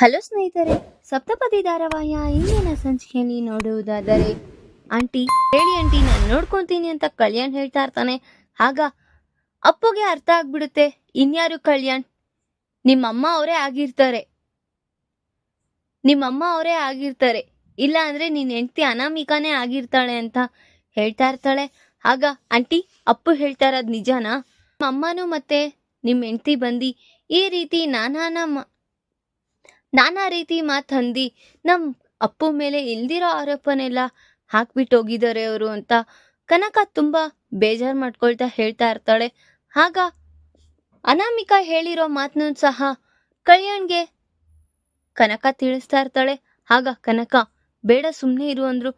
Hello ಸ್ನೇಹಿತರೆ, ಸಪ್ತಪದಿ ಧಾರಾವಾಹಿಯ ಇಂದಿನ ಸಂಚಿಕೆಯಲ್ಲಿ ನೋಡುವುದಾದರೆ, ಆಂಟಿ, ಹೇಳಿ ಆಂಟಿ, ನಾನು ನೋಡ್ಕೊತೀನಿ ಅಂತ ಕಲ್ಯಾಣ್ ಹೇಳ್ತಾ ಇರ್ತಾನೆ. ಆಗ ಅಪ್ಪುಗೆ ಅರ್ಥ ಆಗ್ಬಿಡುತ್ತೆ, ಇನ್ಯಾರು ಕಲ್ಯಾಣ್? ನಿಮ್ಮಮ್ಮ ಅವರೇ ಆಗಿರ್ತಾರೆ. ನಿಮ್ಮಮ್ಮ ಅವರೇ ಆಗಿರ್ತಾರೆ. ಇಲ್ಲ ಅಂದ್ರೆ ನಿನ್ನ ಹೆಂಡತಿ ಅನಾಮಿಕಾನೇ ಆಗಿರ್ತಾಳೆ ಅಂತ ಹೇಳ್ತಾ ಇರ್ತಾಳೆ. ಆಗ ಆಂಟಿ, ಅಪ್ಪು ಹೇಳ್ತಾ ಇರೋದು ನಿಜಾನಾ? ಅಮ್ಮನೂ ಮತ್ತೆ ನಿಮ್ಮ ಹೆಂಡತಿ ಬಂದು ಈ ರೀತಿ ನಾನಾನ ನಾನಾ ರೀತಿ ಮಾತಂದು ನಮ್ಮ ಅಪ್ಪು ಮೇಲೆ ಇಲ್ದಿರೋ ಆರೋಪನೆಲ್ಲ ಹಾಕ್ಬಿಟ್ಟು ಹೋಗಿದ್ದಾರೆ ಅವರು ಅಂತ ಕನಕ ತುಂಬ ಬೇಜಾರು ಮಾಡ್ಕೊಳ್ತಾ ಹೇಳ್ತಾ ಇರ್ತಾಳೆ. ಆಗ ಅನಾಮಿಕಾ ಹೇಳಿರೋ ಮಾತನ್ನು ಸಹ ಕಲ್ಯಾಣ್ಗೆ ಕನಕ ತಿಳಿಸ್ತಾ ಇರ್ತಾಳೆ. ಆಗ ಕನಕ, ಬೇಡ ಸುಮ್ಮನೆ ಇರು ಅಂದ್ರು.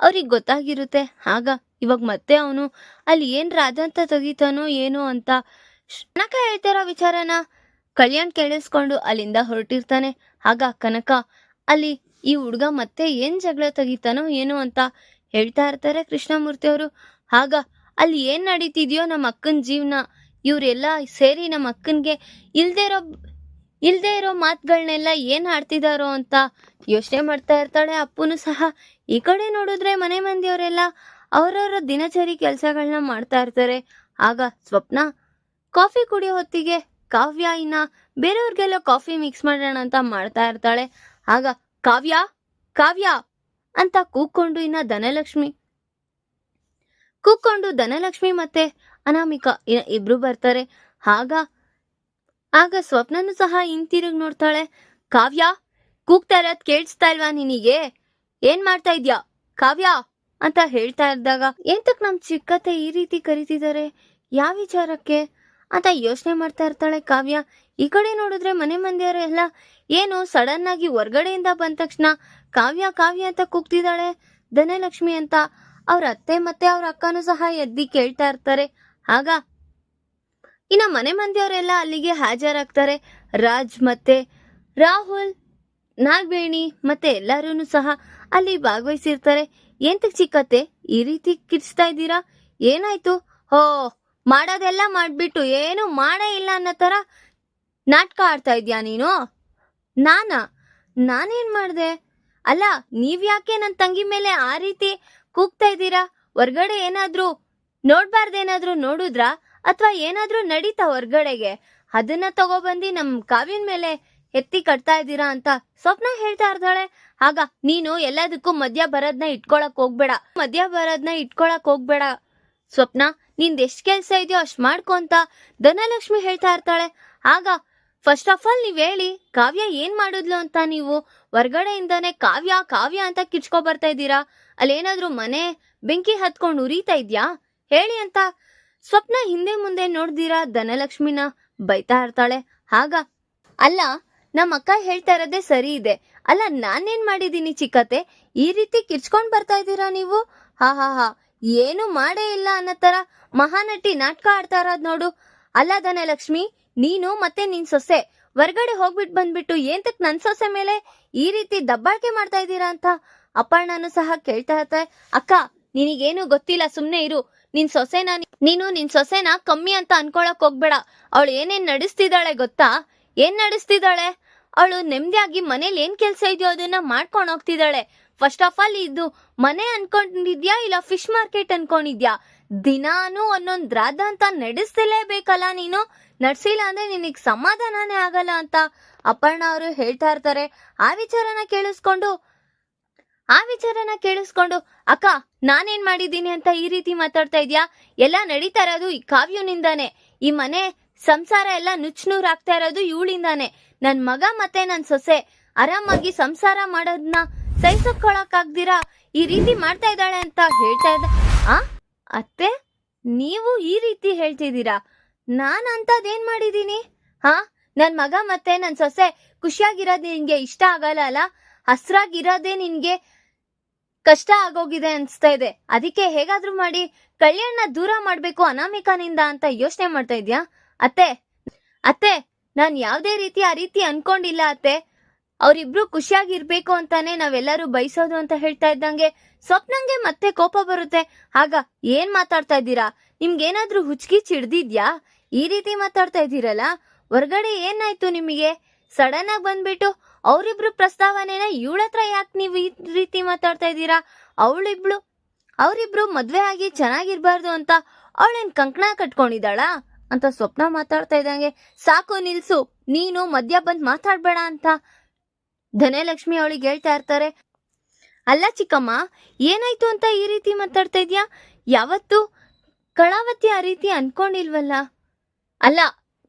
ಅವ್ರಿಗೆ ಗೊತ್ತಾಗಿರುತ್ತೆ. ಆಗ ಇವಾಗ ಮತ್ತೆ ಅವನು ಅಲ್ಲಿ ಏನು ರಾಜ ಅಂತ ತೆಗಿತಾನೋ ಏನೋ ಅಂತ. ಕನಕ ಹೇಳ್ತಾರೋ ವಿಚಾರನ ಕಲ್ಯಾಣ್ ಕೇಳಿಸ್ಕೊಂಡು ಅಲ್ಲಿಂದ ಹೊರಟಿರ್ತಾನೆ. ಆಗ ಕನಕ, ಅಲ್ಲಿ ಈ ಹುಡುಗ ಮತ್ತೆ ಏನ್ ಜಗಳ ತೆಗಿತಾನೋ ಏನೋ ಅಂತ ಹೇಳ್ತಾ ಇರ್ತಾರೆ ಕೃಷ್ಣಮೂರ್ತಿ ಅವರು. ಆಗ ಅಲ್ಲಿ ಏನ್ ನಡೀತಿದ್ಯೋ ನಮ್ಮ ಅಕ್ಕನ ಜೀವನ, ಇವರೆಲ್ಲ ಸೇರಿ ನಮ್ಮ ಅಕ್ಕನ್ಗೆ ಇಲ್ದೇ ಇರೋ ಇಲ್ದೇ ಇರೋ ಮಾತುಗಳನ್ನೆಲ್ಲ ಏನ್ ಆಡ್ತಿದಾರೋ ಅಂತ ಯೋಚನೆ ಮಾಡ್ತಾ ಇರ್ತಾಳೆ. ಅಪ್ಪನು ಸಹ ಈ ಕಡೆ ನೋಡಿದ್ರೆ ಮನೆ ಮಂದಿಯವರೆಲ್ಲ ಅವರವರ ದಿನಚರಿ ಕೆಲಸಗಳನ್ನ ಮಾಡ್ತಾ ಇರ್ತಾರೆ. ಆಗ ಸ್ವಪ್ನ ಕಾಫಿ ಕುಡಿಯೋ ಹೊತ್ತಿಗೆ ಕಾವ್ಯ ಇನ್ನ ಬೇರೆಯವ್ರಿಗೆಲ್ಲ ಕಾಫಿ ಮಿಕ್ಸ್ ಮಾಡೋಣ ಅಂತ ಮಾಡ್ತಾ ಇರ್ತಾಳೆ. ಆಗ, ಕಾವ್ಯ ಕಾವ್ಯ ಅಂತ ಕೂಗ್ಕೊಂಡು ಇನ್ನ ಧನಲಕ್ಷ್ಮಿ. ಕೂಕೊಂಡು ಧನಲಕ್ಷ್ಮಿ ಮತ್ತೆ ಅನಾಮಿಕಾ ಇಬ್ರು ಬರ್ತಾರೆ. ಆಗ ಆಗ ಸ್ವಪ್ನನು ಸಹ ಹಿಂತಿರುಗಿ ನೋಡ್ತಾಳೆ. ಕಾವ್ಯ, ಕೂಗ್ತಾ ಇರೋದ್ ಕೇಳಿಸ್ತಾ ಇಲ್ವಾ ನಿನಗೆ? ಏನ್ ಮಾಡ್ತಾ ಇದ್ಯಾ? ಕಾವ್ಯ ಅಂತ ಹೇಳ್ತಾ ಇದ್ದಾಗ ಎಂತಕ್ ನಮ್ ಚಿಕ್ಕತೆ ಈ ರೀತಿ ಕರಿತಿದ್ದಾರೆ ಯಾವ ವಿಚಾರಕ್ಕೆ? ಅಂತ ಯೋಚನೆ ಮಾಡ್ತಾ ಇರ್ತಾಳೆ ಕಾವ್ಯ. ಈ ಕಡೆ ನೋಡಿದ್ರೆ ಮನೆ ಮಂದಿಯವರೆಲ್ಲ ಏನು ಸಡನ್ ಆಗಿ ಹೊರ್ಗಡೆಯಿಂದ ಬಂದ ತಕ್ಷಣ ಕಾವ್ಯ ಕಾವ್ಯ ಅಂತ ಕೂಗ್ತಿದ್ದಾಳೆ. ಧನಲಕ್ಷ್ಮಿ ಅಂತ ಅವ್ರ ಅತ್ತೆ ಮತ್ತೆ ಅವ್ರ ಅಕ್ಕನೂ ಸಹ ಎದ್ದಿ ಕೇಳ್ತಾ ಇರ್ತಾರೆ. ಆಗ ಇನ್ನ ಮನೆ ಮಂದಿಯವರೆಲ್ಲ ಅಲ್ಲಿಗೆ ಹಾಜರಾಗ್ತಾರೆ. ರಾಜ್ ಮತ್ತೆ ರಾಹುಲ್, ನಾಗವೇಣಿ ಮತ್ತೆ ಎಲ್ಲರೂ ಸಹ ಅಲ್ಲಿ ಭಾಗವಹಿಸಿರ್ತಾರೆ. ಎಂತಕ್ ಚಿಕ್ಕತ್ತೆ ಈ ರೀತಿ ಕಿರ್ಚ್ತಾ ಇದ್ದೀರಾ? ಏನಾಯ್ತು? ಹೋ ಮಾಡೋದೆಲ್ಲ ಮಾಡ್ಬಿಟ್ಟು ಏನು ಮಾಡೇ ಇಲ್ಲ ಅನ್ನೋ ತರ ನಾಟಕ ಆಡ್ತಾ ಇದ್ಯಾ ನೀನು? ನಾನಾ? ನಾನೇನ್ ಮಾಡ್ದೆ? ಅಲ್ಲ ನೀವ್ ಯಾಕೆ ನನ್ನ ತಂಗಿ ಮೇಲೆ ಆ ರೀತಿ ಕೂಗ್ತಾ ಇದ್ದೀರಾ? ಹೊರ್ಗಡೆ ಏನಾದರೂ ನೋಡ್ಬಾರ್ದೇನಾದ್ರೂ ನೋಡಿದ್ರಾ? ಅಥವಾ ಏನಾದರೂ ನಡೀತಾ ಹೊರ್ಗಡೆಗೆ? ಅದನ್ನ ತಗೊಬಂದು ನಮ್ಮ ಕಾವಿನ ಮೇಲೆ ಎತ್ತಿ ಕಟ್ತಾ ಇದ್ದೀರಾ ಅಂತ ಸ್ವಪ್ನ ಹೇಳ್ತಾ ಇರ್ತಾಳೆ. ಆಗ ನೀನು ಎಲ್ಲದಕ್ಕೂ ಮದ್ಯ ಬರೋದನ್ನ ಇಟ್ಕೊಳಕ್ ಹೋಗ್ಬೇಡ. ಮದ್ಯ ಬರೋದ್ನ ಇಟ್ಕೊಳಕ್ ಹೋಗ್ಬೇಡ. ಸ್ವಪ್ನ ನಿಂದ್ ಎಷ್ಟು ಕೆಲಸ ಇದೆಯೋ ಅಷ್ಟ್ ಮಾಡ್ಕೊ ಅಂತ ಧನಲಕ್ಷ್ಮಿ ಹೇಳ್ತಾ ಇರ್ತಾಳೆ. ಆಗ ಫಸ್ಟ್ ಆಫ್ ಆಲ್ ನೀವು ಹೇಳಿ, ಕಾವ್ಯ ಏನ್ ಮಾಡಿದ್ಲು ಅಂತ ನೀವು? ಹೊರ್ಗಡೆಯಿಂದಾನೆ ಕಾವ್ಯ ಕಾವ್ಯ ಅಂತ ಕಿಚ್ಕೊ ಬರ್ತಾ ಇದ್ದೀರಾ? ಅಲ್ಲೇನಾದ್ರೂ ಮನೆ, ಬೆಂಕಿ ಹತ್ಕೊಂಡು ಉರಿತಾ ಇದ್ಯಾ? ಹೇಳಿ ಅಂತ ಸ್ವಪ್ನ ಹಿಂದೆ ಮುಂದೆ ನೋಡ್ದಿರಾ ಧನಲಕ್ಷ್ಮಿನ ಬೈತಾ ಇರ್ತಾಳೆ. ಆಗ, ಅಲ್ಲ, ನಮ್ಮ ಅಕ್ಕ ಹೇಳ್ತಾ ಇರೋದೇ ಸರಿ ಇದೆ. ಅಲ್ಲ, ನಾನೇನ್ ಮಾಡಿದೀನಿ ಚಿಕ್ಕತೆ ಈ ರೀತಿ ಕಿರ್ಚ್ಕೊಂಡ್ ಬರ್ತಾ ಇದ್ದೀರಾ ನೀವು? ಹಾ ಹಾ ಹಾ. ಏನು ಮಾಡೇ ಇಲ್ಲ ಅನ್ನೋ ತರ ಮಹಾನಟಿ ನಾಟಕ ಆಡ್ತಾ ಇರೋದ್ ನೋಡು. ಅಲ್ಲ ಧನಲಕ್ಷ್ಮಿ, ನೀನು ಮತ್ತೆ ನಿನ್ ಸೊಸೆ ಹೊರ್ಗಡೆ ಹೋಗ್ಬಿಟ್ ಬಂದ್ಬಿಟ್ಟು ಏಂತಕ್ ನನ್ ಸೊಸೆ ಮೇಲೆ ಈ ರೀತಿ ದಬ್ಬಾಳ್ಕೆ ಮಾಡ್ತಾ ಇದ್ದೀರಾ ಅಂತ ಅಪ್ಪಣ್ಣನು ಸಹ ಕೇಳ್ತಾ ಇರ್ತಾರೆ. ಅಕ್ಕ, ನಿನಗೇನು ಗೊತ್ತಿಲ್ಲ, ಸುಮ್ನೆ ಇರು. ನಿನ್ ಸೊಸೆನ ನೀನು ನಿನ್ ಸೊಸೆನ ಕಮ್ಮಿ ಅಂತ ಅನ್ಕೊಳಕ್ ಹೋಗ್ಬೇಡ. ಅವಳು ಏನೇನ್ ನಡೆಸ್ತಿದ್ದಾಳೆ ಗೊತ್ತಾ? ಏನ್ ನಡೆಸ್ತಿದ್ದಾಳೆ? ಅವಳು ನೆಮ್ಮದಿಯಾಗಿ ಮನೇಲಿ ಏನ್ ಕೆಲ್ಸ ಇದೆಯೋ ಅದನ್ನ ಮಾಡ್ಕೊಂಡು ಹೋಗ್ತಿದ್ದಾಳೆ. ಫಸ್ಟ್ ಆಫ್ ಆಲ್ ಇದು ಮನೆ ಅನ್ಕೊಂಡಿದ್ಯಾ ಇಲ್ಲ ಫಿಶ್ ಮಾರ್ಕೆಟ್ ಅನ್ಕೊಂಡಿದ್ಯಾ? ದಿನಾನು ಒಂದೊಂದ್ ರಾಧ ಅಂತ ನಡೆಸಲೇಬೇಕಲ್ಲ ನೀನು? ನಡ್ಸಿಲ್ಲ ಅಂದ್ರೆ ನಿನಗ್ ಸಮಾಧಾನನೇ ಆಗಲ್ಲ ಅಂತ ಅಪರ್ಣ ಅವರು ಹೇಳ್ತಾ ಇರ್ತಾರೆ. ಆ ವಿಚಾರನ ಕೇಳಿಸ್ಕೊಂಡು, ಆ ವಿಚಾರನ ಕೇಳಿಸ್ಕೊಂಡು, ಅಕ್ಕ, ನಾನೇನ್ ಮಾಡಿದ್ದೀನಿ ಅಂತ ಈ ರೀತಿ ಮಾತಾಡ್ತಾ ಇದ್ಯಾ? ಎಲ್ಲ ನಡೀತಾ ಇರೋದು ಈ ಕಾವ್ಯನಿಂದಾನೆ. ಈ ಮನೆ ಸಂಸಾರ ಎಲ್ಲ ನುಚ್ನೂರ್ ಆಗ್ತಾ ಇರೋದು ಇವಳಿಂದಾನೆ. ನನ್ ಮಗ ಮತ್ತೆ ನನ್ ಸೊಸೆ ಆರಾಮಾಗಿ ಸಂಸಾರ ಮಾಡೋದನ್ನ ಸಹಿಸ್ಕೊಳಕ್ಕಾಗ್ದಿರಾ ಈ ರೀತಿ ಮಾಡ್ತಾ ಇದ್ದಾಳೆ ಅಂತ ಹೇಳ್ತಾ ಇದ್ದ ಆ? ಅತ್ತೆ, ನೀವು ಈ ರೀತಿ ಹೇಳ್ತಿದ್ದೀರಾ? ನಾನು ಅಂತದೇನ್ ಮಾಡಿದೀನಿ ಹಾ? ನನ್ ಮಗ ಮತ್ತೆ ನನ್ ಸೊಸೆ ಖುಷಿಯಾಗಿರೋದ್ ನಿನ್ಗೆ ಇಷ್ಟ ಆಗಲ್ಲ ಅಲ್ಲ? ಹಸ್ರಾಗಿರೋದೇ ನಿನ್ಗೆ ಕಷ್ಟ ಆಗೋಗಿದೆ ಅನ್ಸ್ತಾ ಇದೆ. ಅದಕ್ಕೆ ಹೇಗಾದ್ರೂ ಮಾಡಿ ಕಲ್ಯಾಣ್ನ ದೂರ ಮಾಡ್ಬೇಕು ಅನಾಮಿಕಾನಿಂದ ಅಂತ ಯೋಚನೆ ಮಾಡ್ತಾ ಇದ್ಯಾ? ಅತ್ತೆ ಅತ್ತೆ, ನಾನ್ ಯಾವ್ದೇ ರೀತಿ ಆ ರೀತಿ ಅನ್ಕೊಂಡಿಲ್ಲ ಅತ್ತೆ. ಅವ್ರಿಬ್ರು ಖುಷಿಯಾಗಿರ್ಬೇಕು ಅಂತಾನೆ ನಾವೆಲ್ಲರೂ ಬಯಸೋದು ಅಂತ ಹೇಳ್ತಾ ಇದ್ದಂಗೆ ಸ್ವಪ್ನಂಗೆ ಮತ್ತೆ ಕೋಪ ಬರುತ್ತೆ. ಆಗ ಏನ್ ಮಾತಾಡ್ತಾ ಇದ್ದೀರಾ? ನಿಮ್ಗೇನಾದ್ರೂ ಹುಚ್ಕಿ ಚಿಡ್ದಿದ್ಯಾ? ಈ ರೀತಿ ಮಾತಾಡ್ತಾ ಇದ್ದೀರಲ್ಲ, ಹೊರ್ಗಡೆ ಏನಾಯ್ತು ನಿಮಗೆ? ಸಡನ್ ಆಗಿ ಬಂದ್ಬಿಟ್ಟು ಅವರಿಬ್ರು ಪ್ರಸ್ತಾವನೆನ ಇವಳ ಹತ್ರ ಯಾಕೆ ನೀವು ಈ ರೀತಿ ಮಾತಾಡ್ತಾ ಇದ್ದೀರಾ? ಅವಳಿಬ್ಳು, ಅವರಿಬ್ರು ಮದ್ವೆ ಆಗಿ ಚೆನ್ನಾಗಿರ್ಬಾರ್ದು ಅಂತ ಅವಳೇನ್ ಕಂಕಣ ಕಟ್ಕೊಂಡಿದ್ದಾಳಾ? ಅಂತ ಸ್ವಪ್ನ ಮಾತಾಡ್ತಾ ಇದ್ದಂಗೆ, ಸಾಕು ನಿಲ್ಸು, ನೀನು ಮಧ್ಯ ಬಂದ್ ಮಾತಾಡ್ಬೇಡ ಅಂತ ಧನಲಕ್ಷ್ಮಿ ಅವಳಿಗೆ ಹೇಳ್ತಾ ಇರ್ತಾರೆ, ಅಲ್ಲ ಚಿಕ್ಕಮ್ಮ, ಏನಾಯ್ತು ಅಂತ ಈ ರೀತಿ ಮಾತಾಡ್ತಾ ಇದ್ಯಾ? ಯಾವತ್ತು ಕಳಾವತಿ ಆ ರೀತಿ ಅನ್ಕೊಂಡಿಲ್ವಲ್ಲ? ಅಲ್ಲ,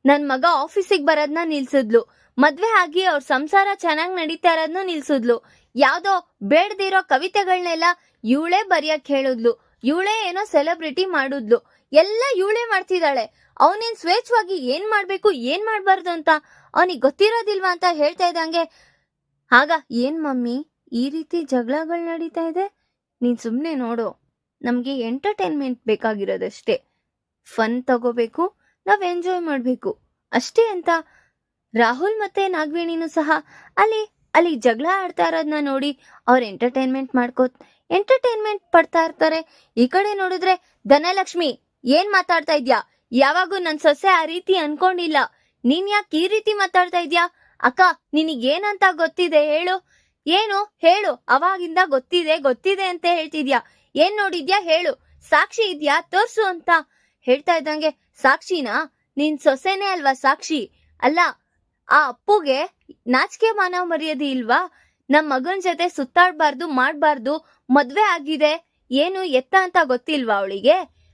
ನನ್ ಮಗ ಆಫೀಸಿಗೆ ಬರೋದ್ನ ನಿಲ್ಸಿದ್ಲು. ಮದ್ವೆ ಆಗಿ ಅವ್ರ ಸಂಸಾರ ಚೆನ್ನಾಗಿ ನಡೀತಾ ಇರೋದ್ನ ನಿಲ್ಸಿದ್ಲು. ಯಾವ್ದೋ ಬೇಡದಿರೋ ಕವಿತೆಗಳನ್ನೆಲ್ಲ ಇವಳೇ ಬರೆಯಕ್ ಹೇಳಿದ್ಲು. ಇವಳೇ ಏನೋ ಸೆಲೆಬ್ರಿಟಿ ಮಾಡಿದ್ಲು. ಎಲ್ಲ ಇವಳೇ ಮಾಡ್ತಿದ್ದಾಳೆ. ಅವನೇನ್ ಸ್ವೇಚ್ಛವಾಗಿ ಏನ್ ಮಾಡ್ಬೇಕು, ಏನ್ ಮಾಡ್ಬಾರ್ದು ಅಂತ ಅವನಿಗೆ ಗೊತ್ತಿರೋದಿಲ್ವಾ ಅಂತ ಹೇಳ್ತಾ ಇದ್ದಂಗೆ ಆಗ ಏನು ಮಮ್ಮಿ? ಈ ರೀತಿ ಜಗಳಗಳು ನಡೀತಾ ಇದೆ? ನೀನು ಸುಮ್ಮನೆ ನೋಡು. ನಮಗೆ ಎಂಟರ್ಟೈನ್ಮೆಂಟ್ ಬೇಕಾಗಿರೋದಷ್ಟೇ. ಫನ್ ತಗೋಬೇಕು, ನಾವು ಎಂಜಾಯ್ ಮಾಡಬೇಕು. ಅಷ್ಟೇ ಅಂತ. ರಾಹುಲ್ ಮತ್ತೆ ನಾಗವೇಣಿನೂ ಸಹ ಅಲ್ಲಿ ಅಲ್ಲಿ ಜಗಳ ಆಡ್ತಾ ಇರೋದನ್ನ ನೋಡಿ ಅವ್ರು ಎಂಟರ್ಟೈನ್ಮೆಂಟ್ ಮಾಡ್ಕೋ ಎಂಟರ್ಟೈನ್ಮೆಂಟ್ ಪಡ್ತಾ ಇರ್ತಾರೆ. ಈ ಕಡೆ ನೋಡಿದ್ರೆ ಧನಲಕ್ಷ್ಮಿ, ಏನ್ ಮಾತಾಡ್ತಾ ಇದ್ಯಾ? ಯಾವಾಗೂ ನನ್ನ ಸೊಸೆ ಆ ರೀತಿ ಅನ್ಕೊಂಡಿಲ್ಲ. ನೀನ್ ಯಾಕೆ ಈ ರೀತಿ ಮಾತಾಡ್ತಾ ಇದ್ಯಾ? ಅಕ್ಕ, ನಿನಗೇನಂತ ಗೊತ್ತಿದೆ ಹೇಳು? ಏನು? ಹೇಳು. ಅವಾಗಿಂದ ಗೊತ್ತಿದೆ ಗೊತ್ತಿದೆ ಅಂತ ಹೇಳ್ತಿದ್ಯಾ? ಏನ್ ನೋಡಿದ್ಯಾ? ಹೇಳು. ಸಾಕ್ಷಿ ಇದ್ಯಾ? ತೋರ್ಸು ಅಂತ. ಹೇಳ್ತಾ ಇದ್ದಂಗೆ, ಸಾಕ್ಷಿನಾ? ನಿನ್ ಸೊಸೆನೇ ಅಲ್ವಾ ಸಾಕ್ಷಿ? ಅಲ್ಲ, ಆ ಅಪ್ಪುಗೆ ನಾಚಿಕೆ ಮಾನವ ಮರ್ಯಾದೆ ಇಲ್ವಾ? ನಮ್ ಮಗನ್ ಜೊತೆ ಸುತ್ತಾಡ್ಬಾರ್ದು, ಮಾಡ್ಬಾರ್ದು, ಮದ್ವೆ ಆಗಿದೆ. ಏನು ಎತ್ತ ಅಂತ ಗೊತ್ತಿಲ್ವಾ ಅವಳಿಗೆ?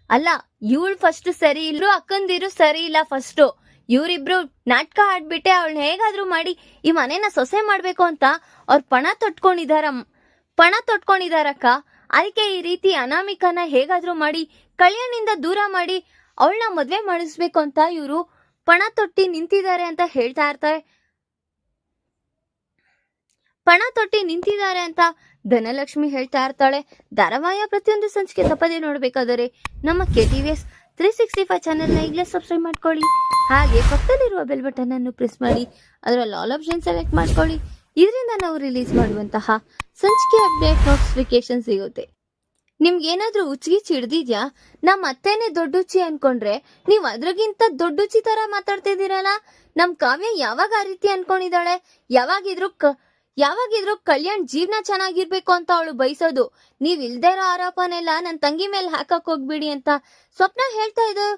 ಅಲ್ಲ, ಇವಳು ಫಸ್ಟ್ ಸರಿ ಇಲ್ರು ಅಕ್ಕಂದಿರು ಸರಿ ಇಲ್ಲ ಫಸ್ಟ್ ಇವರಿಬ್ರು ನಾಟಕ ಆಡ್ಬಿಟ್ಟೆ ಅವಳನ್ನ ಹೇಗಾದ್ರೂ ಮಾಡಿ, ಈ ಮನೇನ ಸೊಸೆ ಮಾಡ್ಬೇಕು ಅಂತ ಅವ್ರ ಪಣ ತೊಟ್ಕೊಂಡಿದಾರ ಪಣ ತೊಟ್ಕೊಂಡಿದಾರಕ್ಕ. ಅದಕ್ಕೆ ಈ ರೀತಿ ಅನಾಮಿಕನ ಹೇಗಾದ್ರೂ ಮಾಡಿ ಕಳ್ಯಾಣಿಂದ ದೂರ ಮಾಡಿ ಅವಳನ್ನ ಮದ್ವೆ ಮಾಡಿಸ್ಬೇಕು ಅಂತ ಇವರು ಪಣ ತೊಟ್ಟಿ ನಿಂತಿದ್ದಾರೆ ಅಂತ ಹೇಳ್ತಾ ಇರ್ತಾರೆ. ಪಣ ತೊಟ್ಟಿ ನಿಂತಿದ್ದಾರೆ ಅಂತ ಧನಲಕ್ಷ್ಮಿ ಹೇಳ್ತಾ ಇರ್ತಾಳೆ. ಧಾರಾವಾಹಿಯ ಪ್ರತಿಯೊಂದು ಸಂಚಿಕೆ ತಪ್ಪದೆ ನೋಡಬೇಕಾದರೆ ನಮ್ಮ K T V S three sixty five ಚಾನೆಲ್ನ ಈಗಲೇ ಸಬ್ಸ್ಕ್ರೈಬ್ ಮಾಡ್ಕೊಳ್ಳಿ. ಹಾಗೆ ಪಕ್ಕದಲ್ಲಿರುವ ಬೆಲ್ ಬಟನ್ ಅನ್ನು ಪ್ರೆಸ್ ಮಾಡಿ. ಅದರಲ್ಲಿ ಆಲ್ ಆಪ್ಷನ್ ಸೆಲೆಕ್ಟ್ ಮಾಡ್ಕೊಳ್ಳಿ. ಇದರಿಂದ ನಾವು ರಿಲೀಸ್ ಮಾಡುವಂತಹ ಸಂಚಿಕೆ ಅಪ್ಡೇಟ್ ನೋಟಿಫಿಕೇಶನ್ ಸಿಗುತ್ತೆ. ನಿಮ್ಗೇನಾದ್ರೂ ಉಚ್ಚಿಗಿಚ್ಚಿ ಹಿಡ್ದಿದ್ಯಾ ನಮ್ಮ ಅತ್ತೆನೇ ದೊಡ್ಡುಚ್ಚಿ ಅನ್ಕೊಂಡ್ರೆ ನೀವು ಅದ್ರಗಿಂತ ದೊಡ್ಡುಚ್ಚಿ ತರ ಮಾತಾಡ್ತಿದ್ದೀರಲ್ಲ? ನಮ್ ಕಾವ್ಯ ಯಾವಾಗ ಆ ರೀತಿ ಅನ್ಕೊಂಡಿದ್ದಾಳೆ? ಯಾವಾಗಿದ್ರು ಯಾವಾಗಿದ್ರು ಕಲ್ಯಾಣ್ ಜೀವನ ಚೆನ್ನಾಗಿರ್ಬೇಕು ಅಂತ ಅವಳು ಬಯಸೋದು. ನೀವ್ ಇಲ್ದೇ ಇರೋ ಆರೋಪನೆಲ್ಲ ನನ್ ತಂಗಿ ಮೇಲೆ ಹಾಕಕ್ ಹೋಗ್ಬಿಡಿ ಅಂತ ಸ್ವಪ್ನ ಹೇಳ್ತಾ ಇದ್ರು.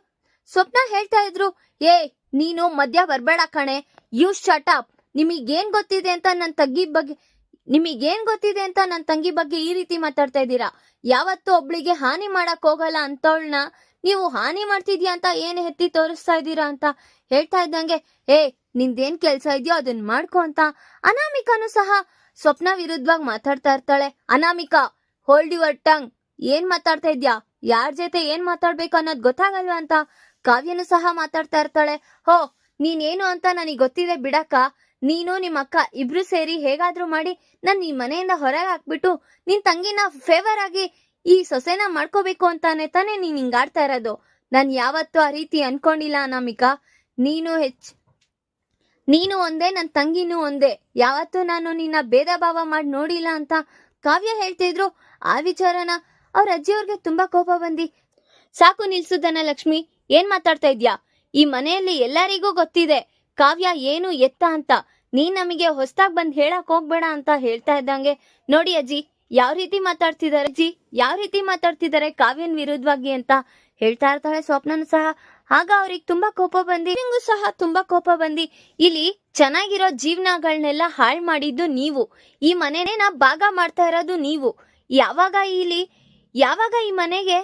ಸ್ವಪ್ನ ಹೇಳ್ತಾ ಇದ್ರು, ಏ, ನೀನು ಮಧ್ಯ ಬರ್ಬೇಡ ಕಣೆ. You shut up. ನಿಮಗೇನ್ ಗೊತ್ತಿದೆ ಅಂತ ನನ್ ತಂಗಿ ಬಗ್ಗೆ, ನಿಮಗೇನ್ ಗೊತ್ತಿದೆ ಅಂತ ನನ್ ತಂಗಿ ಬಗ್ಗೆ ಈ ರೀತಿ ಮಾತಾಡ್ತಾ ಇದ್ದೀರಾ? ಯಾವತ್ತೂ ಒಬ್ಳಿಗೆ ಹಾನಿ ಮಾಡಕ್ ಹೋಗಲ್ಲ ಅಂತವಳನ್ನ. ನೀವು ಹಾನಿ ಮಾಡ್ತಿದ್ಯಾ ಅಂತ ಏನ್ ಎತ್ತಿ ತೋರಿಸ್ತಾ ಇದ್ದೀರಾ ಅಂತ ಹೇಳ್ತಾ ಇದ್ದಂಗೆ, ಏ ನಿಂದೇನ್ ಕೆಲ್ಸ ಇದೆಯೋ ಅದನ್ನ ಮಾಡ್ಕೊ ಅಂತ. ಅನಾಮಿಕಾನು ಸಹ ಸ್ವಪ್ನ ವಿರುದ್ಧವಾಗಿ ಮಾತಾಡ್ತಾ ಇರ್ತಾಳೆ. ಅನಾಮಿಕಾ ಹೋಲ್ಡ್ ಯುವರ್ ಟಂಗ್ ಏನ್ ಮಾತಾಡ್ತಾ ಇದ್ಯಾ? ಯಾರ್ ಜೊತೆ ಏನ್ ಮಾತಾಡ್ಬೇಕು ಅನ್ನೋದ್ ಗೊತ್ತಾಗಲ್ವಾ ಅಂತ. ಕಾವ್ಯನು ಸಹ ಮಾತಾಡ್ತಾ ಇರ್ತಾಳೆ. ಹೋ, ನೀನೇನು ಅಂತ ನನಗ್ ಗೊತ್ತಿದೆ ಬಿಡಕ್ಕ. ನೀನು ನಿಮ್ಮ ಅಕ್ಕ ಇಬ್ರು ಸೇರಿ ಹೇಗಾದ್ರೂ ಮಾಡಿ ನನ್ ಈ ಮನೆಯಿಂದ ಹೊರಗೆ ಹಾಕ್ಬಿಟ್ಟು ನಿನ್ ತಂಗಿನ ಫೇವರ್ ಆಗಿ ಈ ಸೊಸೆನ ಮಾಡ್ಕೋಬೇಕು ಅಂತಾನೆ ತಾನೇ ನೀನ್ ಹಿಂಗಾಡ್ತಾ ಇರೋದು. ನಾನ್ ಯಾವತ್ತೂ ಆ ರೀತಿ ಅನ್ಕೊಂಡಿಲ್ಲ ಅನಾಮಿಕಾ. ನೀನು ಹೆಚ್ಚ್ ನೀನು ಒಂದೇ, ನನ್ ತಂಗಿನೂ ಒಂದೇ. ಯಾವತ್ತೂ ನಾನು ನಿನ್ನ ಭೇದ ಭಾವ ಮಾಡಿ ನೋಡಿಲ್ಲ ಅಂತ ಕಾವ್ಯ ಹೇಳ್ತಿದ್ರು ಆ ವಿಚಾರನ ಅವ್ರ ಅಜ್ಜಿಯವ್ರಿಗೆ ತುಂಬಾ ಕೋಪ ಬಂದಿ. ಸಾಕು ನಿಲ್ಸುದನ ಲಕ್ಷ್ಮಿ ಏನ್ ಮಾತಾಡ್ತಾ ಇದ್ಯಾ? ಈ ಮನೆಯಲ್ಲಿ ಎಲ್ಲರಿಗೂ ಗೊತ್ತಿದೆ. ಕಾವ್ಯ ಏನು ಎತ್ತ ಅಂತ. ನೀನ್ ನಮಗೆ ಹೊಸ್ದಾಗ್ ಬಂದ್ ಹೇಳಕ್ ಹೋಗ್ಬೇಡ ಅಂತ ಹೇಳ್ತಾ ಇದ್ದಂಗೆ. ನೋಡಿ ಅಜ್ಜಿ, ಯಾವ ರೀತಿ ಮಾತಾಡ್ತಿದಾರೆ ಅಜ್ಜಿ? ಯಾವ ರೀತಿ ಮಾತಾಡ್ತಿದ್ದಾರೆ ಕಾವ್ಯನ್ ವಿರುದ್ಧವಾಗಿ ಅಂತ? ಹೇಳ್ತಾ ಇರ್ತಾಳೆ ಸ್ವಪ್ನನು ಸಹ. ಆಗ ಅವ್ರಿಗೆ ತುಂಬಾ ಕೋಪ ಬಂದಿ ನಿಮಗೂ ಸಹ ತುಂಬಾ ಕೋಪ ಬಂದಿ. ಇಲ್ಲಿ ಚೆನ್ನಾಗಿರೋ ಜೀವನಗಳನ್ನೆಲ್ಲ ಹಾಳು ಮಾಡಿದ್ದು ನೀವು. ಈ ಮನೆನೇ ನಾ ಭಾಗ ಮಾಡ್ತಾ ಇರೋದು ನೀವು. ಯಾವಾಗ ಇಲ್ಲಿ, ಯಾವಾಗ ಈ ಮನೆಗೆ?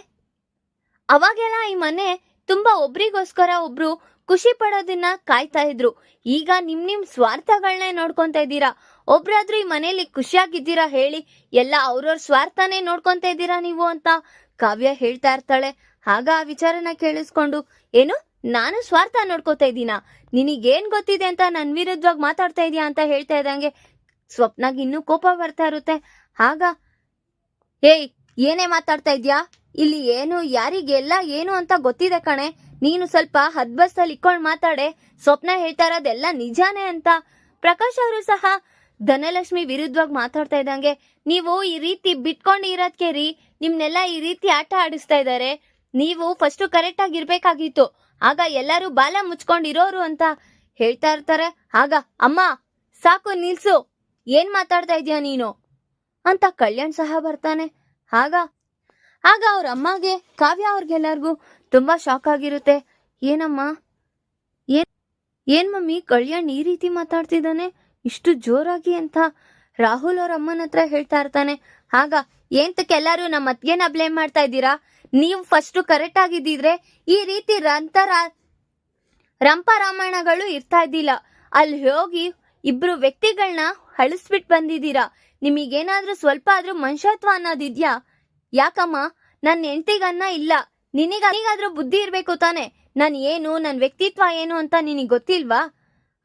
ಅವಾಗೆಲ್ಲ ಈ ಮನೆ ತುಂಬಾ ಒಬ್ರಿಗೋಸ್ಕರ ಒಬ್ರು ಖುಷಿ ಪಡೋದನ್ನ ಕಾಯ್ತಾ ಇದ್ರು. ಈಗ ನಿಮ್ ನಿಮ್ ಸ್ವಾರ್ಥಗಳನ್ನೇ ನೋಡ್ಕೊಂತ ಇದ್ದೀರಾ? ಒಬ್ರಾದ್ರೂ ಈ ಮನೇಲಿ ಖುಷಿಯಾಗಿದ್ದೀರಾ ಹೇಳಿ? ಎಲ್ಲ ಅವ್ರವ್ರ ಸ್ವಾರ್ಥನೇ ನೋಡ್ಕೊಂತ ಇದ್ದೀರಾ ನೀವು ಅಂತ ಕಾವ್ಯ ಹೇಳ್ತಾ ಇರ್ತಾಳೆ. ಆಗ ಆ ವಿಚಾರನ ಕೇಳಿಸ್ಕೊಂಡು, ಏನು? ನಾನು ಸ್ವಾರ್ಥ ನೋಡ್ಕೋತಾ ಇದ್ದೀನ? ನಿನಗೇನ್ ಗೊತ್ತಿದೆ ಅಂತ ನನ್ ವಿರುದ್ಧವಾಗಿ ಮಾತಾಡ್ತಾ ಇದೀಯಾ ಅಂತ ಹೇಳ್ತಾ ಇದ್ದಂಗೆ ಸ್ವಪ್ನಾಗ ಇನ್ನೂ ಕೋಪ ಬರ್ತಾ ಇರುತ್ತೆ. ಆಗ, ಏಯ್, ಏನೇ ಮಾತಾಡ್ತಾ ಇದ್ಯಾ? ಇಲ್ಲಿ ಏನು ಯಾರಿಗೆಲ್ಲ ಏನು ಅಂತ ಗೊತ್ತಿದೆ ಕಣೆ. ನೀನು ಸ್ವಲ್ಪ ಹದ್ಬಸ್ತಲ್ಲಿ ಇಕ್ಕೊಂಡು ಮಾತಾಡೆ. ಸ್ವಪ್ನ ಹೇಳ್ತಾ ಇರೋದೆಲ್ಲ ನಿಜಾನೇ ಅಂತ. ಪ್ರಕಾಶ್ ಅವರು ಸಹ ಧನಲಕ್ಷ್ಮಿ ವಿರುದ್ಧವಾಗಿ ಮಾತಾಡ್ತಾ ಇದ್ದಂಗೆ, ನೀವು ಈ ರೀತಿ ಬಿಟ್ಕೊಂಡು ಇರೋದ್ಕೆ ರೀ. ನಿಮ್ನೆಲ್ಲ ಈ ರೀತಿ ಆಟ ಆಡಿಸ್ತಾ ಇದ್ದಾರೆ ನೀವು ಫಸ್ಟ್ ಕರೆಕ್ಟ್ ಆಗಿ ಇರ್ಬೇಕಾಗಿತ್ತು. ಆಗ ಎಲ್ಲರೂ ಬಾಲ ಮುಚ್ಕೊಂಡಿರೋರು ಅಂತ ಹೇಳ್ತಾ ಇರ್ತಾರೆ. ಆಗ, ಅಮ್ಮ, ಸಾಕು, ನಿಲ್ಸು. ಏನ್ ಮಾತಾಡ್ತಾ ಇದೀಯ ನೀನು? ಅಂತ ಕಲ್ಯಾಣ್ ಸಹ ಬರ್ತಾನೆ. ಆಗ ಆಗ ಅವ್ರ ಅಮ್ಮಗೆ, ಕಾವ್ಯ ಅವ್ರಿಗೆಲ್ಲರಿಗೂ ತುಂಬಾ ಶಾಕ್ ಆಗಿರುತ್ತೆ. ಏನಮ್ಮ? ಏನ್ ಏನ್ ಮಮ್ಮಿ, ಕಲ್ಯಾಣ್ ಈ ರೀತಿ ಮಾತಾಡ್ತಿದ್ದಾನೆ? ಇಷ್ಟು ಜೋರಾಗಿ ಅಂತ ರಾಹುಲ್ ಅವ್ರ ಅಮ್ಮನ ಹತ್ರ ಹೇಳ್ತಾ ಇರ್ತಾನೆ. ಆಗ ಏಂತಕ್ಕೆಲ್ಲರೂ ನಮ್ಮ ಅತ್ಗೆನ ಬ್ಲೇಮ್ ಮಾಡ್ತಾ ಇದ್ದೀರಾ? ನೀವು ಫಸ್ಟ್ ಕರೆಕ್ಟ್ ಆಗಿದ್ದಿದ್ರೆ ಈ ರೀತಿ ರಂತರ, ರಂಪ ರಾಮಾಯಣಗಳು ಇರ್ತಾ ಇದ್ದಿಲ್ಲ. ಅಲ್ಲಿ ಹೋಗಿ ಇಬ್ರು ವ್ಯಕ್ತಿಗಳನ್ನ ಅಳಿಸ್ಬಿಟ್ಟು ಬಂದಿದ್ದೀರಾ? ನಿಮಗೇನಾದ್ರೂ ಸ್ವಲ್ಪ ಆದ್ರೂ ಮನುಷ್ಯತ್ವ ಅನ್ನೋದಿದ್ಯಾ? ಯಾಕಮ್ಮ ನನ್ನ ಹೆಂಡತಿಗನ್ನ ಇಲ್ಲ. ನಿನಗ ನಿನಗಾದ್ರೂ ಬುದ್ಧಿ ಇರ್ಬೇಕು ತಾನೆ. ನಾನು ಏನು ನನ್ನ ವ್ಯಕ್ತಿತ್ವ ಏನು ಅಂತ ನಿನಗೆ ಗೊತ್ತಿಲ್ವಾ?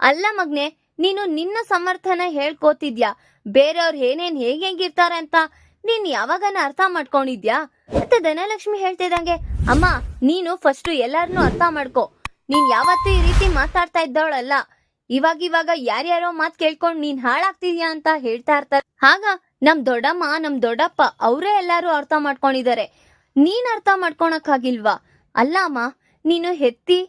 ಅಲ್ಲ ಮಗ್ನೆ, ನೀನು ನಿನ್ನ ಸಮರ್ಥನ ಹೇಳ್ಕೋತಿದ್ಯಾ? ಬೇರೆಯವ್ರು ಏನೇನ್ ಹೇಗೆ ಹೇಗಿರ್ತಾರೆ ಅಂತ ನೀನ್ ಯಾವಾಗನ ಅರ್ಥ ಮಾಡ್ಕೊಂಡಿದ್ಯಾ? ಮತ್ತೆ ಧನಲಕ್ಷ್ಮಿ ಹೇಳ್ತಿದಂಗೆ ಅಮ್ಮ, ನೀನು ಫಸ್ಟ್ ಎಲ್ಲಾರನು ಅರ್ಥ ಮಾಡ್ಕೋ. ನೀನ್ ಯಾವತ್ತೂ ಈ ರೀತಿ ಮಾತಾಡ್ತಾ ಇದ್ದವಳಲ್ಲ. ಇವಾಗ ಇವಾಗ ಯಾರ್ಯಾರೋ ಮಾತ್ ಕೇಳ್ಕೊಂಡ್ ನೀನ್ ಹಾಳಾಗ್ತಿದ್ಯಾ ಅಂತ ಹೇಳ್ತಾ ಇರ್ತಾರೆ. ಆಗ ನಮ್ ದೊಡ್ಡಮ್ಮ, ನಮ್ ದೊಡ್ಡಪ್ಪ ಅವರೇ ಎಲ್ಲಾರು ಅರ್ಥ ಮಾಡ್ಕೊಂಡಿದ್ದಾರೆ ನೀನ್ ಅರ್ಥ ಮಾಡ್ಕೊಳಕ್ಕಾಗಿಲ್ವಾ? ಅಲ್ಲ ಅಮ್ಮ, ನೀನು ಹೆತ್ತಿ,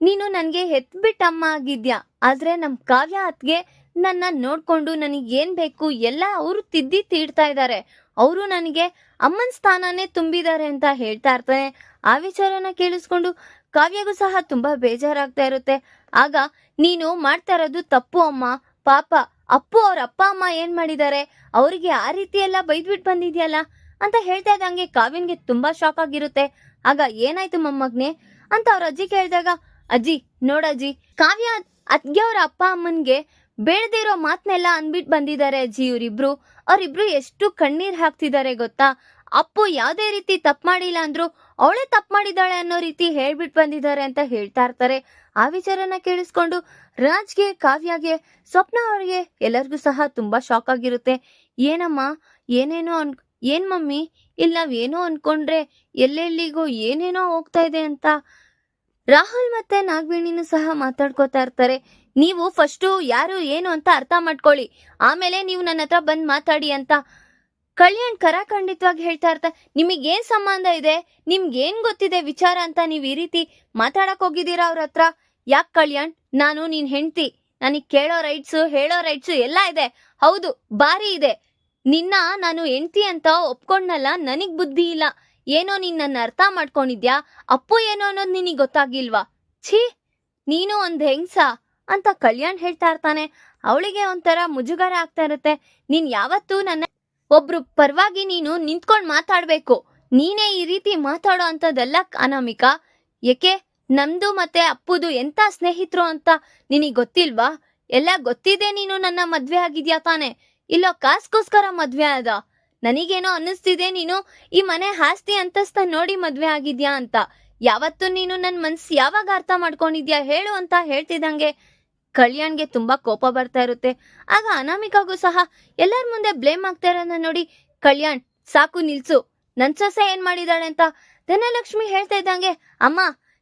ನೀನು ನನ್ಗೆ ಹೆತ್ಬಿಟ್ಟಮ್ಮ ಆಗಿದ್ಯಾ? ಆದ್ರೆ ನಮ್ ಕಾವ್ಯ ಅತ್ಗೆ ನನ್ನ ನೋಡ್ಕೊಂಡು ನನಗೆ ಏನ್ ಬೇಕು ಎಲ್ಲ ಅವರು ತಿದ್ದಿ ತೀಡ್ತಾ ಇದ್ದಾರೆ ಅವರು ನನಗೆ ಅಮ್ಮನ ಸ್ಥಾನನೇ ತುಂಬಿದ್ದಾರೆ ಅಂತ ಹೇಳ್ತಾ ಇರ್ತಾನೆ. ಆ ವಿಚಾರನ ಕೇಳಿಸ್ಕೊಂಡು ಕಾವ್ಯಗೂ ಸಹ ತುಂಬಾ ಬೇಜಾರಾಗ್ತಾ ಇರುತ್ತೆ. ಆಗ ನೀನು ಮಾಡ್ತಾ ಇರೋದು ತಪ್ಪು ಅಮ್ಮ. ಪಾಪ ಅಪ್ಪು ಅವ್ರ ಅಪ್ಪ ಅಮ್ಮ ಏನ್ ಮಾಡಿದ್ದಾರೆ? ಅವರಿಗೆ ಆ ರೀತಿ ಎಲ್ಲ ಬೈದ್ಬಿಟ್ಟು ಬಂದಿದ್ಯಲ್ಲ? ಅಂತ ಹೇಳ್ತಾ ಇದ್ದಂಗೆ ಕಾವ್ಯನ್ಗೆ ತುಂಬಾ ಶಾಕ್ ಆಗಿರುತ್ತೆ. ಆಗ ಏನಾಯ್ತು ಮೊಮ್ಮಗ್ನೆ? ಅಂತ ಅವ್ರ ಅಜ್ಜಿ ಕೇಳಿದಾಗ, ಅಜ್ಜಿ ನೋಡಜ್ಜಿ ಕಾವ್ಯ ಅಜ್ಜಿ ಅವ್ರ ಅಪ್ಪ ಅಮ್ಮನ್ಗೆ ಬೇಡದಿರೋ ಮಾತನ್ನೆಲ್ಲ ಅನ್ಬಿಟ್ ಬಂದಿದ್ದಾರೆ ಅಜ್ಜಿ ಇವ್ರಿಬ್ರು. ಅವ್ರಿಬ್ರು ಎಷ್ಟು ಕಣ್ಣೀರ್ ಹಾಕ್ತಿದ್ದಾರೆ ಗೊತ್ತಾ? ಅಪ್ಪು ಯಾವುದೇ ರೀತಿ ತಪ್ಪು ಮಾಡಿಲ್ಲ ಅಂದ್ರು ಅವಳೇ ತಪ್ಪು ಮಾಡಿದಾಳೆ ಅನ್ನೋ ರೀತಿ ಹೇಳ್ಬಿಟ್ಟು ಬಂದಿದ್ದಾರೆ ಅಂತ ಹೇಳ್ತಾ ಇರ್ತಾರೆ. ಆ ವಿಚಾರನ ಕೇಳಿಸ್ಕೊಂಡು ರಾಜ್ಗೆ, ಕಾವ್ಯಗೆ, ಸ್ವಪ್ನ ಅವ್ರಿಗೆ ಎಲ್ಲರಿಗೂ ಸಹ ತುಂಬಾ ಶಾಕ್ ಆಗಿರುತ್ತೆ. ಏನಮ್ಮ, ಏನೇನೋ ಅನ್, ಏನ್ ಮಮ್ಮಿ? ಇಲ್ಲಿ ನಾವೇನೋ ಅನ್ಕೊಂಡ್ರೆ ಎಲ್ಲೆಲ್ಲಿಗೋ ಏನೇನೋ ಹೋಗ್ತಾ ಇದೆ ಅಂತ ರಾಹುಲ್ ಮತ್ತೆ ನಾಗವೇಣಿನೂ ಸಹ ಮಾತಾಡ್ಕೋತಾ ಇರ್ತಾರೆ. ನೀವು ಫಸ್ಟು ಯಾರು, ಏನು ಅಂತ ಅರ್ಥ ಮಾಡ್ಕೊಳ್ಳಿ. ಆಮೇಲೆ ನೀವು ನನ್ನ ಹತ್ರ ಬಂದ್ ಮಾತಾಡಿ ಅಂತ. ಕಲ್ಯಾಣ್ ಕರಾಖಂಡಿತವಾಗಿ ಹೇಳ್ತಾ ಇರ್ತಾರೆ ನಿಮಗೇನ್ ಸಂಬಂಧ ಇದೆ? ನಿಮ್ಗೇನ್ ಗೊತ್ತಿದೆ ವಿಚಾರ ಅಂತ ನೀವು ಈ ರೀತಿ ಮಾತಾಡಕ್ ಹೋಗಿದ್ದೀರಾ ಅವ್ರ ಹತ್ರ? ಯಾಕೆ ಕಲ್ಯಾಣ್? ನಾನು, ನೀನ್ ಹೆಂಡ್ತಿ. ನನಗೆ ಕೇಳೋ ರೈಟ್ಸು, ಹೇಳೋ ರೈಟ್ಸು ಎಲ್ಲ ಇದೆ. ಹೌದು ಬಾರಿ ಇದೆ. ನಿನ್ನ ನಾನು ಹೆಂಡ್ತಿ ಅಂತ ಒಪ್ಕೊಂಡ್ನಲ್ಲ, ನನಗ್ ಬುದ್ಧಿ ಇಲ್ಲ. ಏನೋ ನೀನ್ ನನ್ನ ಅರ್ಥ ಮಾಡ್ಕೊಂಡಿದ್ಯಾ? ಅಪ್ಪು ಏನೋ ಅನ್ನೋದು ನಿನಗ್ ಗೊತ್ತಾಗಿಲ್ವಾ? ಛೀ, ನೀನು ಒಂದ್ ಹೆಂಗ್ಸ? ಅಂತ ಕಲ್ಯಾಣ್ ಹೇಳ್ತಾ ಇರ್ತಾನೆ. ಅವಳಿಗೆ ಒಂಥರ ಮುಜುಗರ ಆಗ್ತಾ ಇರುತ್ತೆ. ನೀನ್ ಯಾವತ್ತೂ ನನ್ನ ಒಬ್ರು ಪರವಾಗಿ ನೀನು ನಿಂತ್ಕೊಂಡ್ ಮಾತಾಡ್ಬೇಕು. ನೀನೇ ಈ ರೀತಿ ಮಾತಾಡೋ ಅಂತದಲ್ಲ ಅನಾಮಿಕ. ಏಕೆ? ನಮ್ದು ಮತ್ತೆ ಅಪ್ಪುದು ಎಂತ ಸ್ನೇಹಿತರು ಅಂತ ನಿನಗ್ ಗೊತ್ತಿಲ್ವಾ? ಎಲ್ಲ ಗೊತ್ತಿದೆ ನೀನು ನನ್ನ ಮದ್ವೆ ಆಗಿದ್ಯಾ ತಾನೆ. ಇಲ್ಲೋ ಕಾಸ್ಗೋಸ್ಕರ ಮದ್ವೆ ಆದ. ನನಗೇನೋ ಅನ್ನಿಸ್ತಿದೆ ನೀನು ಈ ಮನೆ ಆಸ್ತಿ ಅಂತಸ್ತ ನೋಡಿ ಮದ್ವೆ ಆಗಿದ್ಯಾ ಅಂತ. ಯಾವತ್ತು ನೀನು ನನ್ನ ಮನ್ಸು ಯಾವಾಗ ಅರ್ಥ ಮಾಡ್ಕೊಂಡಿದ್ಯಾ ಹೇಳು ಅಂತ ಹೇಳ್ತಿದ್ದಂಗೆ ಕಲ್ಯಾಣ್ಗೆ ತುಂಬಾ ಕೋಪ ಬರ್ತಾ ಇರುತ್ತೆ. ಆಗ ಅನಾಮಿಕಾಗೂ ಸಹ ಎಲ್ಲರ ಮುಂದೆ ಬ್ಲೇಮ್ ಆಗ್ತಾ ಇರೋದನ್ನ ನೋಡಿ ಕಲ್ಯಾಣ್, ಸಾಕು ನಿಲ್ಸು, ನನ್ ಸೊಸೆ ಏನ್ ಮಾಡಿದಾಳೆ ಅಂತ? ಧನಲಕ್ಷ್ಮಿ ಹೇಳ್ತಾ ಇದ್ದಂಗೆ, ಅಮ್ಮ,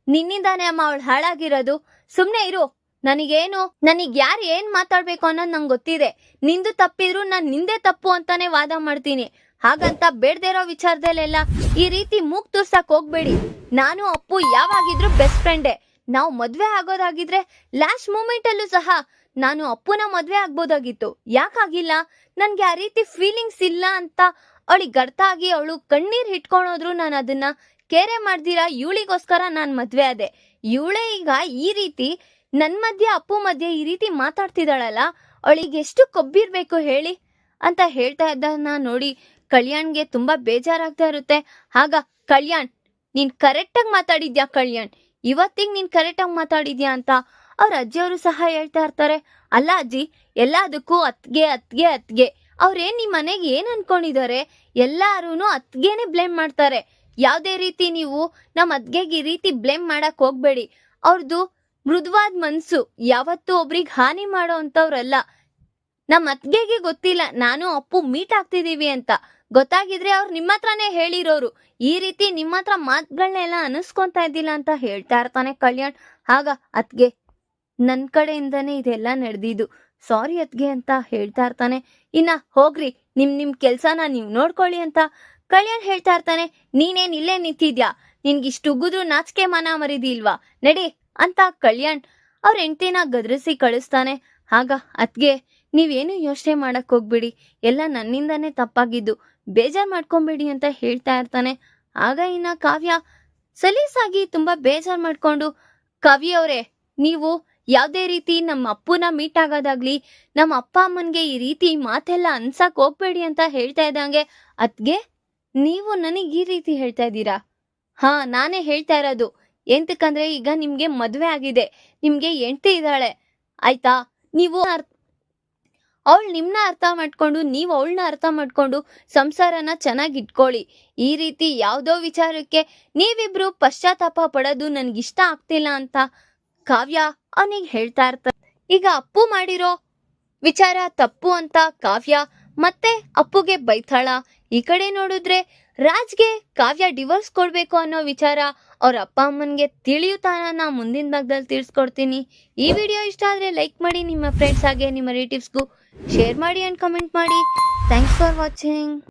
ನಿನ್ನಿಂದಾನೆ ಅಮ್ಮ ಅವಳು ಹಾಳಾಗಿರೋದು. ಸುಮ್ನೆ ಇರು, ನನಗೇನು, ನನಗ್ ಯಾರು ಏನ್ ಮಾತಾಡ್ಬೇಕು ಅನ್ನೋದು ನಂಗೆ ಗೊತ್ತಿದೆ. ನಿಂದು ತಪ್ಪಿದ್ರು ನಾನ್ ನಿಂದೆ ತಪ್ಪು ಅಂತಾನೆ ವಾದ ಮಾಡ್ತೀನಿ. ಹಾಗಂತ ಬೇಡ್ದಿರೋ ವಿಚಾರದಲ್ಲೆಲ್ಲ ಈ ರೀತಿ ಮೂಗ್ ತೋರ್ಸಕ್ ಹೋಗ್ಬೇಡಿ. ನಾನು ಅಪ್ಪು ಯಾವಾಗಿದ್ರು ಬೆಸ್ಟ್ ಫ್ರೆಂಡೇ ನಾವು ಮದ್ವೆ ಆಗೋದಾಗಿದ್ರೆ ಲಾಸ್ಟ್ ಮೂಮೆಂಟ್ ಅಲ್ಲೂ ಸಹ ನಾನು ಅಪ್ಪುನ ಮದ್ವೆ ಆಗ್ಬೋದಾಗಿತ್ತು. ಯಾಕಾಗಿಲ್ಲ ನನ್ಗೆ ಆ ರೀತಿ ಫೀಲಿಂಗ್ಸ್ ಇಲ್ಲ ಅಂತ ಅವಳಿಗೆ ಅರ್ಥ ಆಗಿ ಅವಳು ಕಣ್ಣೀರ್ ಹಿಟ್ಕೊಂಡೋದ್ರು ನಾನು ಅದನ್ನ ಕೇರೆ ಮಾಡ್ದಿರಾ? ಇವಳಿಗೋಸ್ಕರ ನಾನ್ ಮದ್ವೆ ಆದೆ. ಇವಳೇ ಈಗ ಈ ರೀತಿ ನನ್ ಮಧ್ಯೆ, ಅಪ್ಪು ಮಧ್ಯೆ ಈ ರೀತಿ ಮಾತಾಡ್ತಿದ್ದಾಳಲ್ಲ ಅವಳಿಗೆ ಎಷ್ಟು ಕೊಬ್ಬಿರ್ಬೇಕು ಹೇಳಿ? ಅಂತ ಹೇಳ್ತಾ ಇದ್ದನ್ನ ನೋಡಿ ಕಲ್ಯಾಣ್ಗೆ ತುಂಬಾ ಬೇಜಾರಾಗ್ತಾ ಇರುತ್ತೆ. ಆಗ, ಕಲ್ಯಾಣ್, ನೀನ್ ಕರೆಕ್ಟಾಗಿ ಮಾತಾಡಿದ್ಯಾ ಕಲ್ಯಾಣ್? ಇವತ್ತಿಗೆ ನೀನ್ ಕರೆಕ್ಟಾಗಿ ಮಾತಾಡಿದ್ಯಾ ಅಂತ ಅವ್ರ ಅಜ್ಜಿಯವರು ಸಹ ಹೇಳ್ತಾ ಇರ್ತಾರೆ. ಅಲ್ಲ ಅಜ್ಜಿ, ಎಲ್ಲದಕ್ಕೂ ಅತ್ಗೆ ಅತ್ಗೆ ಅತ್ಗೆ. ಅವ್ರೇನ್ ನಿಮ್ ಮನೆಗೆ ಏನ್ ಅನ್ಕೊಂಡಿದ್ದಾರೆ ಎಲ್ಲಾರು ಅತ್ಗೆನೆ ಬ್ಲೇಮ್ ಮಾಡ್ತಾರೆ. ಯಾವ್ದೇ ರೀತಿ ನೀವು ನಮ್ಮ ಅತ್ಗೆಗೆ ಈ ರೀತಿ ಬ್ಲೇಮ್ ಮಾಡಕ್ ಹೋಗ್ಬೇಡಿ. ಅವ್ರದ್ದು ಮೃದುವಾದ ಮನ್ಸು. ಯಾವತ್ತೂ ಒಬ್ರಿಗೆ ಹಾನಿ ಮಾಡೋ ಅಂತವ್ರಲ್ಲ ನಮ್ಮ ಅತ್ಗೆಗೆ ಗೊತ್ತಿಲ್ಲ, ನಾನು ಅಪ್ಪು ಮೀಟ್ ಆಗ್ತಿದೀವಿ ಅಂತ. ಗೊತ್ತಾಗಿದ್ರೆ ಅವ್ರು ನಿಮ್ಮ ಹತ್ರನೇ ಹೇಳಿರೋರು. ಈ ರೀತಿ ನಿಮ್ಮ ಹತ್ರ ಮಾತುಗಳನ್ನೆಲ್ಲ ಅನಿಸ್ಕೊಂತಾ ಇದ್ದಿಲ್ಲ ಅಂತ ಹೇಳ್ತಾ ಇರ್ತಾನೆ ಕಲ್ಯಾಣ್. ಆಗ ಅತ್ಗೆ, ನನ್ ಕಡೆಯಿಂದನೇ ಇದೆಲ್ಲ ನಡೆದಿದ್ದು. ಸಾರಿ ಅತ್ಗೆ ಅಂತ ಹೇಳ್ತಾ ಇರ್ತಾನೆ. ಇನ್ನ ಹೋಗ್ರಿ, ನಿಮ್ ನಿಮ್ ಕೆಲ್ಸನ ನೀವ್ ನೋಡ್ಕೊಳ್ಳಿ ಅಂತ. ಕಲ್ಯಾಣ್ ಹೇಳ್ತಾ ಇರ್ತಾನೆ, ನೀನೇನ್ ಇಲ್ಲೇ ನಿಂತಿದ್ಯಾ? ನಿನ್ಗಿಷ್ಟು ಉಗುದ್ರು ನಾಚಿಕೆ ಮನ ಮರಿದಿಲ್ವಾ? ನಡಿ ಅಂತ ಕಲ್ಯಾಣ್ ಅವ್ರ ಹೆಂಡತಿನ ಗದರಿಸಿ ಕಳಿಸ್ತಾನೆ. ಆಗ ಅದ್ಗೆ ನೀವೇನು ಯೋಚನೆ ಮಾಡಕ್ ಹೋಗ್ಬಿಡಿ. ಎಲ್ಲ ನನ್ನಿಂದಾನೇ ತಪ್ಪಾಗಿದ್ದು. ಬೇಜಾರ್ ಮಾಡ್ಕೊಂಬೇಡಿ ಅಂತ ಹೇಳ್ತಾ ಇರ್ತಾನೆ. ಆಗ ಇನ್ನ ಕಾವ್ಯ ಸಲೀಸಾಗಿ ತುಂಬಾ ಬೇಜಾರ್ ಮಾಡ್ಕೊಂಡು ಕವಿ ಅವರೇ, ನೀವು ಯಾವ್ದೇ ರೀತಿ ನಮ್ಮ ಅಪ್ಪುನ ಮೀಟ್ ಆಗೋದಾಗ್ಲಿ ನಮ್ಮ ಅಪ್ಪ ಅಮ್ಮನ್ಗೆ ಈ ರೀತಿ ಮಾತೆಲ್ಲ ಅನ್ಸಕ್ ಹೋಗ್ಬೇಡಿ ಅಂತ ಹೇಳ್ತಾ ಇದ್ದಂಗೆ, ಅದ್ಗೆ ನೀವು ನನಗೆ ಈ ರೀತಿ ಹೇಳ್ತಾ ಇದ್ದೀರಾ? ಹಾ, ನಾನೇ ಹೇಳ್ತಾ ಇರೋದು. ಎಂತಕ್ಕಂದ್ರೆ ಈಗ ನಿಮ್ಗೆ ಮದ್ವೆ ಆಗಿದೆ. ನಿಮ್ಗೆ ಹೆಂಡತಿ ಇದ್ದಾಳೆ. ಆಯ್ತಾ? ನೀವು ಅವಳು ನಿಮ್ಮನ್ನ ಅರ್ಥ ಮಾಡ್ಕೊಂಡು, ನೀವು ಅವಳನ್ನ ಅರ್ಥ ಮಾಡ್ಕೊಂಡು ಸಂಸಾರನ ಚೆನ್ನಾಗಿ ಇಟ್ಕೊಳ್ಳಿ. ಈ ರೀತಿ ಯಾವುದೋ ವಿಚಾರಕ್ಕೆ ನೀವಿಬ್ರು ಪಶ್ಚಾತ್ತಾಪ ಪಡೋದು ಇಷ್ಟ ಆಗ್ತಿಲ್ಲ ಅಂತ ಕಾವ್ಯ ಅವನಿಗೆ ಹೇಳ್ತಾ ಇರ್ತಾರೆ ಈಗ ಅಪ್ಪು ಮಾಡಿರೋ ವಿಚಾರ ತಪ್ಪು ಅಂತ ಕಾವ್ಯ ಮತ್ತೆ ಅಪ್ಪುಗೆ ಬೈತಾಳ. ಈ ಕಡೆ ನೋಡಿದ್ರೆ ರಾಜ್ಗೆ ಕಾವ್ಯ ಡಿವೋರ್ಸ್ ಕೊಡ್ಬೇಕು ಅನ್ನೋ ವಿಚಾರ ಅವ್ರ ಅಪ್ಪ ಅಮ್ಮನಿಗೆ ತಿಳಿಯುತ್ತಾನ ನಾ ಮುಂದಿನ ಭಾಗದಲ್ಲಿ ತಿಳಿಸ್ಕೊಡ್ತೀನಿ. ಈ ವಿಡಿಯೋ ಇಷ್ಟ ಆದರೆ ಲೈಕ್ ಮಾಡಿ ನಿಮ್ಮ ಫ್ರೆಂಡ್ಸ್ ಹಾಗೆ ನಿಮ್ಮ ರಿಲೇಟಿವ್ಸ್ಗೂ ಶೇರ್ ಮಾಡಿ ಆ್ಯಂಡ್ ಕಮೆಂಟ್ ಮಾಡಿ. Thanks for watching